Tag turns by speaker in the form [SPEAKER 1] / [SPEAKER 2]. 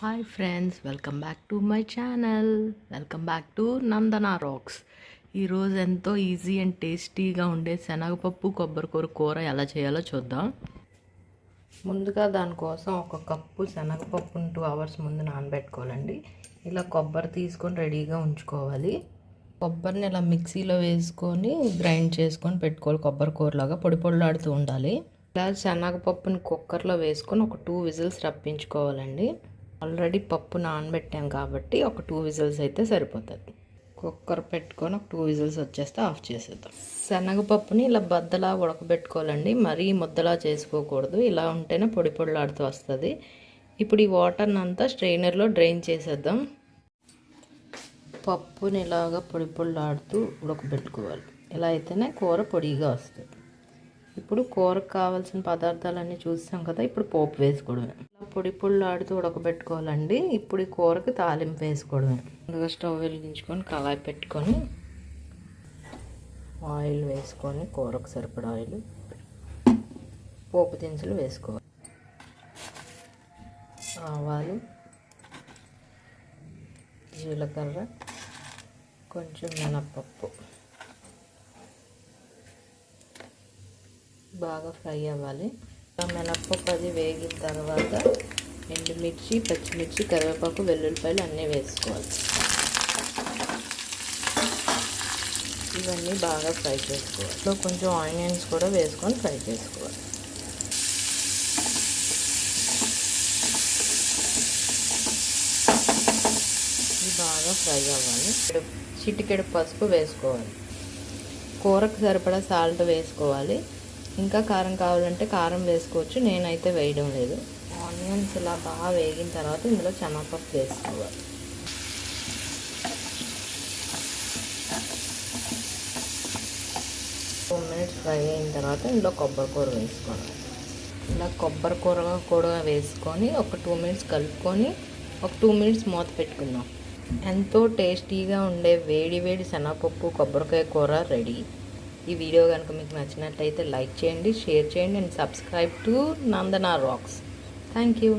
[SPEAKER 1] Hi friends welcome back to my channel. Welcome back to Nandana rocks. ఈరోజు ఎంతో easy and టేస్టీగా ఉండే శనగపప్పు కొబ్బరికూర కూర ఎలా చేయాలో చూద్దాం. ముందుగా దానికోసం ఒక కప్పు శనగపప్పును టూ అవర్స్ ముందు నానబెట్టుకోవాలండి. ఇలా కొబ్బరి తీసుకొని రెడీగా ఉంచుకోవాలి. కొబ్బరిని ఇలా మిక్సీలో వేసుకొని గ్రైండ్ చేసుకొని పెట్టుకోవాలి. కొబ్బరి కూరలాగా పొడి పొడిలాడుతూ ఉండాలి. ఇలా శనగపప్పుని కుక్కర్లో వేసుకొని ఒక టూ విజిల్స్ రప్పించుకోవాలండి. ఆల్రెడీ పప్పు నానబెట్టాం కాబట్టి ఒక టూ విజిల్స్ అయితే సరిపోతుంది. కుక్కర్ పెట్టుకొని ఒక టూ విజిల్స్ వచ్చేస్తే ఆఫ్ చేసేద్దాం. శనగపప్పుని ఇలా బద్దలా ఉడకబెట్టుకోవాలండి. మరీ ముద్దలా చేసుకోకూడదు. ఇలా ఉంటేనే పొడి పొడిలాడుతూ వస్తుంది. ఇప్పుడు ఈ వాటర్ని అంతా స్ట్రైనర్లో డ్రైన్ చేసేద్దాం. పప్పుని ఇలాగా పొడి పొడిలాడుతూ ఉడకబెట్టుకోవాలి. ఇలా అయితేనే కూర పొడిగా వస్తుంది. ఇప్పుడు కూరకు కావాల్సిన పదార్థాలన్నీ చూసాం కదా ఇప్పుడు పోపు వేసుకోవడమే. పొడి పొడి ఆడుతూ ఉడకబెట్టుకోవాలండి. ఇప్పుడు ఈ కూరకి తాలింపు వేసుకోవడమే. ముందుగా స్టవ్ వెలిగించుకొని కళాయి పెట్టుకొని ఆయిల్ వేసుకొని కూరకు సరిపడా ఆయిల్ పోపు దినుసులు వేసుకోవాలి. ఆవాలు జీలకర్ర కొంచెం మినప్పప్పు. బాగా ఫ్రై అవ్వాలి. మినప్పప్పు అది వేగిన తర్వాత ఎండుమిర్చి పచ్చిమిర్చి కరివేపాకు వెల్లుల్లిపాయలు అన్నీ వేసుకోవాలి. ఇవన్నీ బాగా ఫ్రై చేసుకోవాలి. సో కొంచెం ఆనియన్స్ కూడా వేసుకొని ఫ్రై చేసుకోవాలి. ఇది బాగా ఫ్రై అవ్వాలి. చిటికెడు పసుపు వేసుకోవాలి. కూరకు సరిపడా సాల్ట్ వేసుకోవాలి. ఇంకా కారం కావాలంటే కారం వేసుకోవచ్చు. నేనైతే వేయడం లేదు. ఆనియన్స్ ఇలా బాగా వేగిన తర్వాత ఇందులో శనగపప్పు వేసుకోవాలి. టూ మినిట్స్ ఫ్రై అయిన తర్వాత ఇందులో కొబ్బరి కూర వేసుకోవాలి. ఇలా కొబ్బరి కూర కూడా వేసుకొని ఒక టూ మినిట్స్ కలుపుకొని ఒక టూ మినిట్స్ మూత పెట్టుకుందాం. ఎంతో టేస్టీగా ఉండే వేడి వేడి శనగపప్పు కొబ్బరికాయ కూర రెడీ. ఈ వీడియో కనుక మీకు నచ్చినట్లయితే లైక్ చేయండి షేర్ చేయండి and subscribe to Nandana rocks. Thank you.